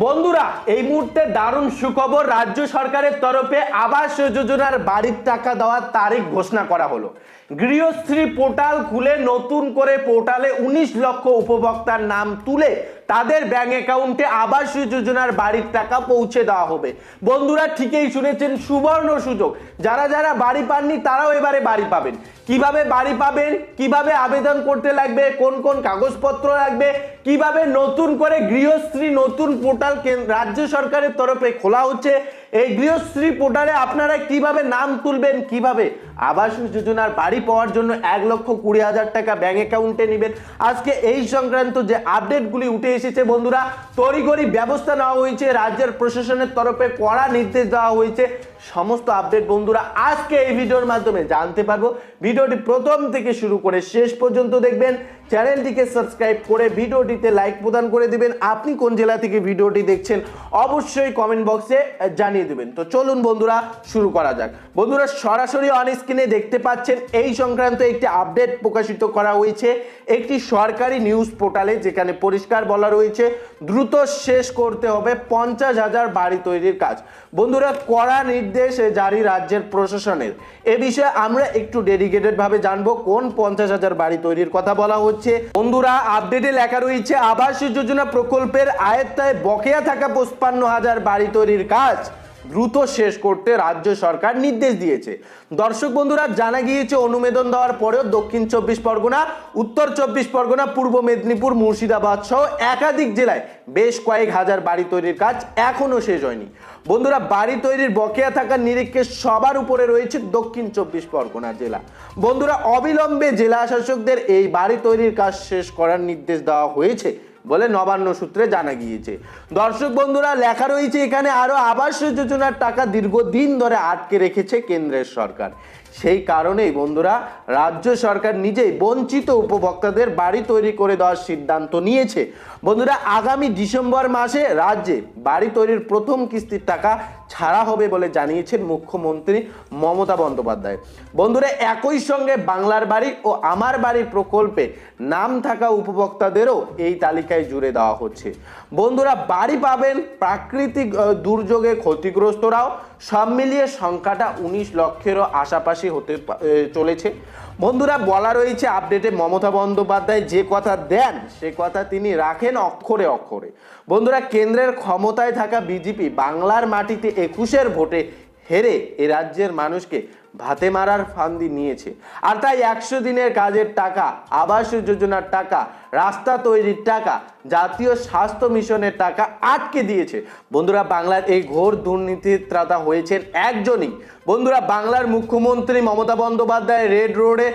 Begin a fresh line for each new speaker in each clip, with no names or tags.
বন্ধুরা, এই মুহূর্তে দারুণ সুখবর রাজ্য সরকারের তরফে আবাস যোজনার বাড়ির টাকা দেওয়ার তারিখ ঘোষণা করা হলো। গৃহশ্রী পোর্টাল খুলে নতুন করে পোর্টালে উনিশ লক্ষ উপভোক্তার নাম তুলে তাদের ব্যাংক অ্যাকাউন্টে আবাস যোজনার বাড়ির টাকা পৌঁছে দেওয়া হবে। বন্ধুরা ঠিকই শুনেছেন, সুবর্ণ সুযোগ। যারা যারা বাড়ি পাননি, তারাও এবারে বাড়ি পাবেন। কীভাবে বাড়ি পাবেন, কীভাবে আবেদন করতে লাগবে, কোন কোন কাগজপত্র লাগবে, কীভাবে নতুন করে গৃহশ্রী নতুন পোর্টাল রাজ্য সরকারের তরফে খোলা হচ্ছে এই গৃহশ্রী পোর্টালে আপনারা কীভাবে নাম তুলবেন, কীভাবে? আবাস যোজনার বাড়ি পাওয়ার জন্য এক লক্ষ কুড়ি হাজার টাকা ব্যাংক অ্যাকাউন্টে নেবেন। আজকে এই সংক্রান্ত যে আপডেটগুলি উঠে এসেছে বন্ধুরা, তড়িঘড়ি ব্যবস্থা নেওয়া হয়েছে, রাজ্যের প্রশাসনের তরফে কড়া নির্দেশ দেওয়া হয়েছে। সমস্ত আপডেট বন্ধুরা, আজকে এই ভিডিওর মাধ্যমে জানতে পারব। ভিডিওটি প্রথম থেকে শুরু করে শেষ পর্যন্ত দেখবেন। চ্যানেলটিকে সাবস্ক্রাইব করে ভিডিওটিতে লাইক প্রদান করে দিবেন। আপনি কোন জেলা থেকে ভিডিওটি দেখছেন, অবশ্যই কমেন্ট বক্সে জানিয়ে দেবেন। তো চলুন বন্ধুরা, শুরু করা যাক। বন্ধুরা, সরাসরি অন স্ক্রিনে দেখতে পাচ্ছেন, এই সংক্রান্ত একটি আপডেট প্রকাশিত করা হয়েছে। একটি সরকারি নিউজ পোর্টালে যেখানে পরিষ্কার বলা রয়েছে, দ্রুত শেষ করতে হবে পঞ্চাশ হাজার বাড়ি তৈরির কাজ। বন্ধুরা, কড়া নির্দেশ জারি রাজ্যের প্রশাসনের। এ বিষয়ে আমরা একটু ডেডিকেটেড ভাবে জানব কোন পঞ্চাশ হাজার বাড়ি তৈরির কথা বলা হচ্ছে। বন্ধুরা আপডেটে লেখা রয়েছে, আবাস যোজনা প্রকল্পের আয়ত্তায় বকেয়া থাকা পঁচপান্ন হাজার বাড়ি তৈরির কাজ। দ্রুত শেষ করতে রাজ্য সরকার নির্দেশ দিয়েছে। দর্শক বন্ধুরা, জানা গিয়েছে অনুমোদন দেওয়ার পরেও দক্ষিণ চব্বিশ পরগনা, উত্তর চব্বিশ পরগনা, পূর্ব মেদিনীপুর, মুর্শিদাবাদ সহ একাধিক জেলায় বেশ কয়েক হাজার বাড়ি তৈরির কাজ এখনও শেষ হয়নি। বন্ধুরা, বাড়ি তৈরির বকেয়া থাকার নিরীক্ষে সবার উপরে রয়েছে দক্ষিণ চব্বিশ পরগনা জেলা। বন্ধুরা, অবিলম্বে জেলা শাসকদের এই বাড়ি তৈরির কাজ শেষ করার নির্দেশ দেওয়া হয়েছে। বলে নবান্ন সূত্রে জানা গিয়েছে। দর্শক বন্ধুরা, লেখা রয়েছে এখানে আরও আবাস যোজনার টাকা দীর্ঘদিন ধরে আটকে রেখেছে কেন্দ্রের সরকার। সেই কারণেই বন্ধুরা, রাজ্য সরকার নিজেই বঞ্চিত উপভোক্তাদের বাড়ি তৈরি করে দেওয়ার সিদ্ধান্ত নিয়েছে। বন্ধুরা, আগামী ডিসেম্বর মাসে রাজ্যে বাড়ি তৈরির প্রথম কিস্তির টাকা ছাড়া হবে বলে জানিয়েছেন মুখ্যমন্ত্রী মমতা বন্দ্যোপাধ্যায়। বন্ধুরা, একই সঙ্গে বাংলার বাড়ি ও আমার বাড়ির প্রকল্পে নাম থাকা উপভোক্তাদেরও এই তালিকায় জুড়ে দেওয়া হচ্ছে। বন্ধুরা, বাড়ি পাবেন প্রাকৃতিক দুর্যোগে ক্ষতিগ্রস্তরাও সব মিলিয়ে সংখ্যাটা উনিশ লক্ষেরও আশাপাশি হতে চলেছে। বন্ধুরা বলা রয়েছে আপডেটে মমতা বন্দ্যোপাধ্যায় যে কথা দেন, সে কথা তিনি রাখেন অক্ষরে অক্ষরে। বন্ধুরা, কেন্দ্রের ক্ষমতায় থাকা বিজেপি বাংলার মাটিতে একুশের ভোটে হেরে এ রাজ্যের মানুষকে ভাতে মারার ফান্দি নিয়েছে। আর তাই একশো দিনের কাজের টাকা আবাস যোজনার টাকা, রাস্তা তৈরির টাকা, জাতীয় স্বাস্থ্য মিশনের টাকা আটকে দিয়েছে। বন্ধুরা, বাংলার এই ঘোর দুর্নীতির ত্রাতা হয়েছেন একজনই। বন্ধুরা, বাংলার মুখ্যমন্ত্রী মমতা বন্দ্যোপাধ্যায় রেড রোডে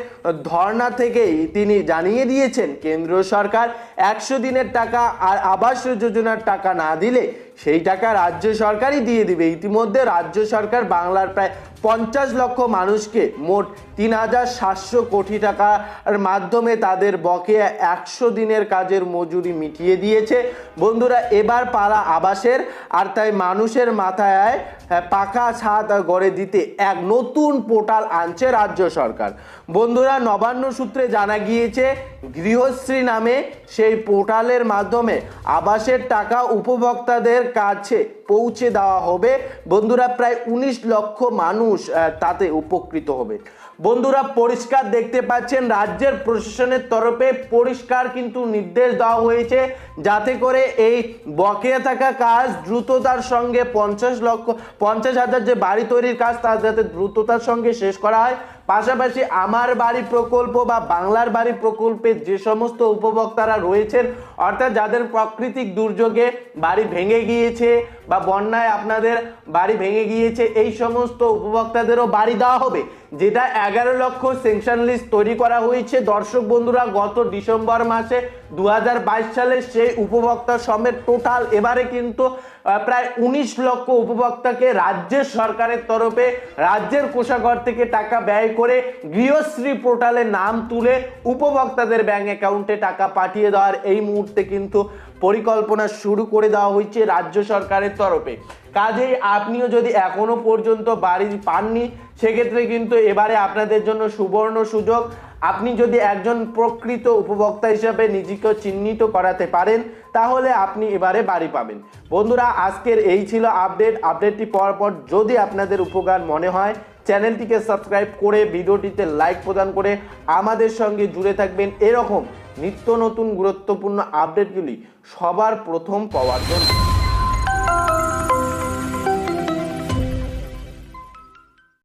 ধর্না থেকেই তিনি জানিয়ে দিয়েছেন, কেন্দ্রীয় সরকার একশো দিনের টাকা আর আবাস যোজনার টাকা না দিলে সেই টাকা রাজ্য সরকারই দিয়ে দিবে। ইতিমধ্যে রাজ্য সরকার বাংলার প্রায় পঞ্চাশ লক্ষ মানুষকে মোট তিন হাজার সাতশো কোটি টাকার মাধ্যমে তাদের বকেয়া একশো দিনের কাজের মজুরি মিটিয়ে দিয়েছে। বন্ধুরা, এবার পাড়া আবাসের আর তাই মানুষের মাথায় পাকা ছাদ গড়ে দিতে এক নতুন পোর্টাল আনছে রাজ্য সরকার। বন্ধুরা, নবান্ন সূত্রে জানা গিয়েছে, গৃহশ্রী নামে সেই পোর্টালের মাধ্যমে আবাসের টাকা উপভোক্তাদের কাছে পৌঁছে দেওয়া হবে। বন্ধুরা, প্রায় উনিশ লক্ষ মানুষ তাতে উপকৃত হবে। বন্ধুরা পরিষ্কার দেখতে পাচ্ছেন, রাজ্যের প্রশাসনের তরফে পরিষ্কার কিন্তু নির্দেশ দেওয়া হয়েছে যাতে করে এই বকেয়া থাকা কাজ দ্রুততার সঙ্গে পঞ্চাশ লক্ষ, পঞ্চাশ হাজার যে বাড়ি তৈরির কাজ তা যাতে দ্রুততার সঙ্গে শেষ করা হয়। পাশাপাশি আমার বাড়ি প্রকল্প বা বাংলার বাড়ি প্রকল্পে যে সমস্ত উপভোক্তারা রয়েছেন, অর্থাৎ যাদের প্রাকৃতিক দুর্যোগে বাড়ি ভেঙে গিয়েছে বা বন্যায় আপনাদের বাড়ি ভেঙে গিয়েছে, এই সমস্ত উপভোক্তাদেরও বাড়ি দেওয়া হবে, যেটা এগারো লক্ষ সেংশন লিস্ট তৈরি করা হয়েছে। দর্শক বন্ধুরা, গত ডিসেম্বর মাসে দু হাজার বাইশ সালে সেই উপভোক্তা সমেত টোটাল এবারে কিন্তু প্রায় উনিশ লক্ষ উপভোক্তাকে রাজ্যের সরকারের তরফে, রাজ্যের কোষাগর থেকে টাকা ব্যয় করে গৃহশ্রী পোর্টালে নাম তুলে উপভোক্তাদের ব্যাঙ্ক অ্যাকাউন্টে টাকা পাঠিয়ে দেওয়ার এই মুহূর্তে কিন্তু পরিকল্পনা শুরু করে দেওয়া হয়েছে রাজ্য সরকারের তরফে। কাজেই আপনিও যদি এখনও পর্যন্ত বাড়ি পাননি, সেক্ষেত্রে কিন্তু এবারে আপনাদের জন্য সুবর্ণ সুযোগ। আপনি যদি একজন প্রকৃত উপভোক্তা হিসাবে নিজেকে চিহ্নিত করাতে পারেন, তাহলে আপনি এবারে বাড়ি পাবেন। বন্ধুরা, আজকের এই ছিল আপডেট। আপডেটটি পর যদি আপনাদের উপকার মনে হয় চ্যানেলটিকে সাবস্ক্রাইব করে ভিডিওটিতে লাইক প্রদান করে আমাদের সঙ্গে জুড়ে থাকবেন। এরকম নিত্য নতুন গুরুত্বপূর্ণ আপডেটগুলি সবার প্রথম পাওয়ার জন্য।